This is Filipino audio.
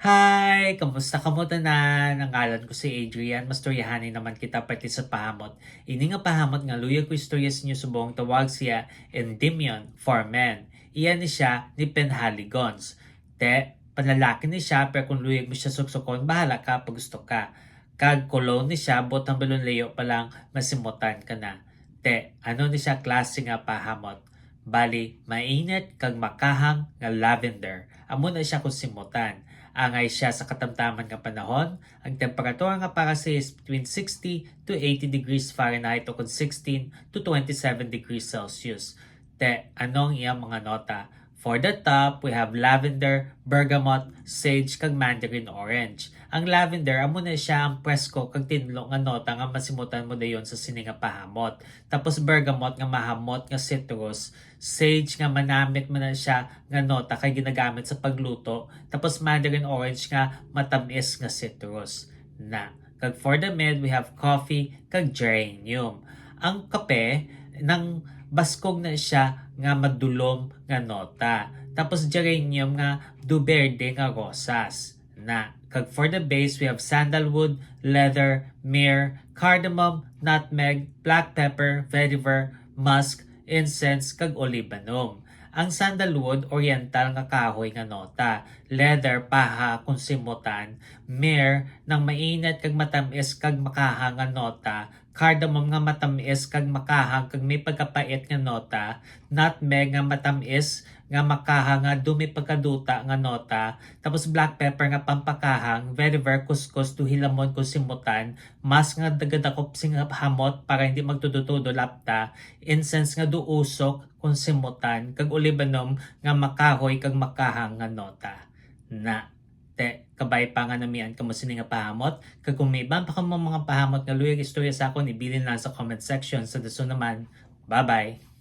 Hi! Kamusta ka mo tanan? Ang ngalan ko si Adrian. Mastoryahanin naman kita pati sa pahamot. Ini nga pahamot nga luya ko istorya sa inyo subong tawag siya Endymion for men. Iyan ni siya ni Penhaligons. Te, panlalaki ni siya pero kung luyag mo siya suksukon, bahala ka pag gusto ka. Kag kolon ni siya, botang balon layo pa lang masimutan ka na. Te, ano ni siya klase nga pahamot? Bali, mainit kag makahang nga lavender. Amo na siya kung simutan. Angay siya sa katamtaman nga panahon. Ang temperatura nga para sa is between 60 to 80 degrees Fahrenheit o kung 16 to 27 degrees Celsius. Te, anong iyang mga nota? For the top, we have lavender, bergamot, sage, kag mandarin orange. Ang lavender, amo na siya ang presko kag tinlo nga nota nga masimutan mo dayon sa sini nga pahamot. Tapos bergamot nga mahamot nga citrus, sage nga manamit mo na siya nga nota kay ginagamit sa pagluto. Tapos mandarin orange nga matamis nga citrus. Na. Kag for the mid, we have coffee kag geranium. Ang kape, nang baskog na siya nga madulom nga nota. Tapos geranium nga duberde nga rosas. Na kag for the base we have sandalwood, leather, myrrh, cardamom, nutmeg, black pepper, vetiver, musk, incense kag olibanum. Ang sandalwood, oriental nga kahoy nga nota. Leather, paha, kung simutan. Myrrh, nang mainit kag matamis kag makaha nota. Cardamom nga matamis kag makahang kag may pagkapait nga nota. Nutmeg nga matamis nga makaha nga dumi pagkaduta nga nota. Tapos black pepper nga pampakahang. Vetiver, kuskus, tuhilamon kung simutan. Mas nga dagadakop sing hamot para hindi magtudutudo lapta. Incense nga duusok kung simutan. Kag olibanom nga makahoy kag makahang nga nota. Na te kabay pa nga namian kamo sini nga pahamot. Kung may iban pa mga pahamot nga luyag istorya sa akon ibilin lang sa comment section. Sa daso naman bye bye